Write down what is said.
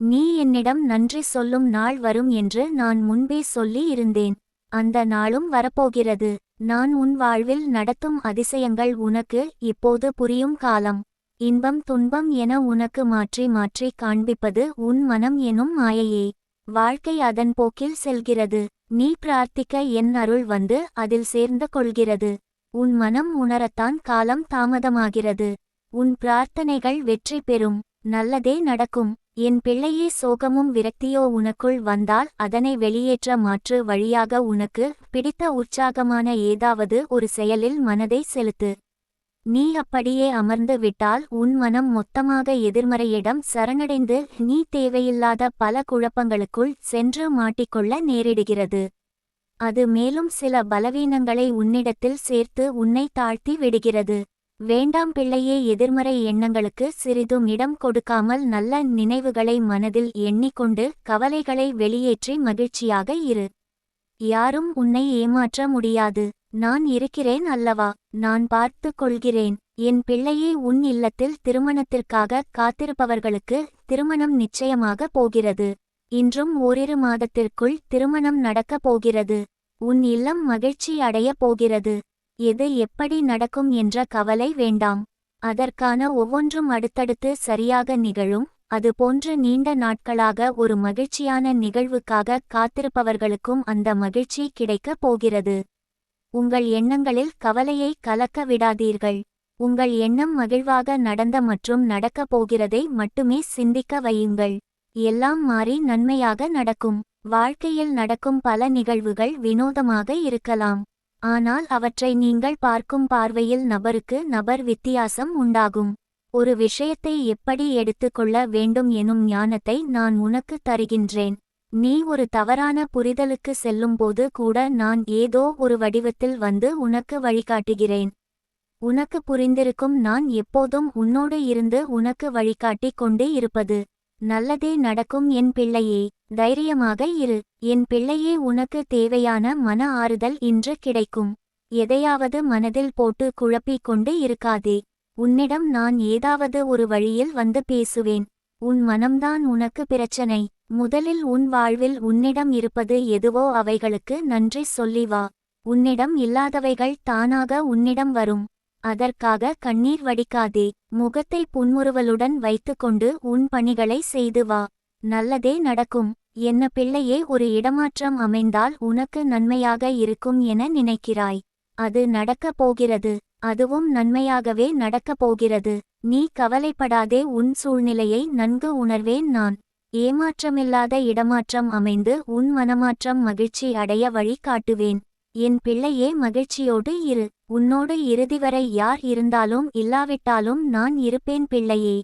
நீ என்னிடம் நன்றி சொல்லும் நாள் வரும் என்று நான் முன்பே சொல்லி இருந்தேன். அந்த நாளும் வரப்போகிறது. நான் உன் வாழ்வில் நடத்தும் அதிசயங்கள் உனக்கு இப்போது புரியும் காலம். இன்பம் துன்பம் என உனக்கு மாற்றி மாற்றி காண்பிப்பது உன் மனம் எனும் மாயையே. வாழ்க்கை அதன் போக்கில் செல்கிறது. நீ பிரார்த்திக்க என் அருள் வந்து அதில் சேர்ந்து கொள்கிறது. உன் மனம் உணரத்தான் காலம் தாமதமாகிறது. உன் பிரார்த்தனைகள் வெற்றி பெறும். நல்லதே நடக்கும். என் பிள்ளையே சோகமும் விரக்தியோ உனக்குள் வந்தால் அதனை வெளியேற்ற மாற்று வழியாக உனக்கு பிடித்த உற்சாகமான ஏதாவது ஒரு செயலில் மனதை செலுத்து. நீ அப்படியே அமர்ந்து விட்டால் உன் மனம் மொத்தமாக எதிர்மறையிடம் சரணடைந்து நீ தேவையில்லாத பல குழப்பங்களுக்குள் சென்று மாட்டிக்கொள்ள நேரிடுகிறது. அது மேலும் சில பலவீனங்களை உன்னிடத்தில் சேர்த்து உன்னை தாழ்த்தி விடுகிறது. வேண்டாம் பிள்ளையே எதிர்மறை எண்ணங்களுக்கு சிறிதும் இடம் கொடுக்காமல் நல்ல நினைவுகளை மனதில் எண்ணிக்கொண்டு கவலைகளை வெளியேற்றி மகிழ்ச்சியாக இரு. யாரும் உன்னை ஏமாற்ற முடியாது. நான் இருக்கிறேன் அல்லவா? நான் பார்த்து கொள்கிறேன். என் பிள்ளையே உன் இல்லத்தில் திருமணத்திற்காக காத்திருப்பவர்களுக்கு திருமணம் நிச்சயமாக போகிறது. இன்றும் ஓரிரு மாதத்திற்குள் திருமணம் நடக்கப் போகிறது. உன் இல்லம் மகிழ்ச்சி அடையப் போகிறது. எது எப்படி நடக்கும் என்ற கவலை வேண்டாம். அதற்கான ஒவ்வொன்றும் அடுத்தடுத்து சரியாக நிகழும். அதுபோன்று நீண்ட நாட்களாக ஒரு மகிழ்ச்சியான நிகழ்வுக்காக காத்திருப்பவர்களுக்கும் அந்த மகிழ்ச்சி கிடைக்கப் போகிறது. உங்கள் எண்ணங்களில் கவலையை கலக்க விடாதீர்கள். உங்கள் எண்ணம் மகிழ்வாக நடந்த மற்றும் நடக்கப் போகிறதை மட்டுமே சிந்திக்க வையுங்கள். எல்லாம் மாறி நன்மையாக நடக்கும். வாழ்க்கையில் நடக்கும் பல நிகழ்வுகள் வினோதமாக இருக்கலாம். ஆனால் அவற்றை நீங்கள் பார்க்கும் பார்வையில் நபருக்கு நபர் வித்தியாசம் உண்டாகும். ஒரு விஷயத்தை எப்படி எடுத்துக்கொள்ள வேண்டும் எனும் ஞானத்தை நான் உனக்கு தருகின்றேன். நீ ஒரு தவறான புரிதலுக்கு செல்லும்போது கூட நான் ஏதோ ஒரு வடிவத்தில் வந்து உனக்கு வழிகாட்டுகிறேன். உனக்கு புரிந்திருக்கும் நான் எப்போதும் உன்னோடு இருந்து உனக்கு வழிகாட்டிக் கொண்டு இருப்பது. நல்லதே நடக்கும் என் பிள்ளையே. தைரியமாக இரு என் பிள்ளையே உனக்கு தேவையான மன ஆறுதல் இன்று கிடைக்கும். எதையாவது மனதில் போட்டு குழப்பிக் கொண்டு இருக்காதே. உன்னிடம் நான் ஏதாவது ஒரு வழியில் வந்து பேசுவேன். உன் மனம்தான் உனக்கு பிரச்சனை. முதலில் உன் வாழ்வில் உன்னிடம் இருப்பது எதுவோ அவைகளுக்கு நன்றி சொல்லி வா. உன்னிடம் இல்லாதவைகள் தானாக உன்னிடம் வரும். அதற்காக கண்ணீர் வடிக்காதே. முகத்தை புன்முறுவலுடன் வைத்துக்கொண்டு உன் பணிகளை செய்து வா. நல்லதே நடக்கும். என்ன பிள்ளையே ஒரு இடமாற்றம் அமைந்தால் உனக்கு நன்மையாக இருக்கும் என நினைக்கிறாய். அது நடக்கப் போகிறது. அதுவும் நன்மையாகவே நடக்கப் போகிறது. நீ கவலைப்படாதே உன் சூழ்நிலையை நன்கு உணர்வேன் நான். ஏமாற்றமில்லாத இடமாற்றம் அமைந்து உன் மனமாற்றம் மகிழ்ச்சி அடைய வழி காட்டுவேன். என் பிள்ளையே மகிழ்ச்சியோடு இரு. உன்னோடு இறுதிவரை யார் இருந்தாலும் இல்லாவிட்டாலும் நான் இருப்பேன் பிள்ளையே.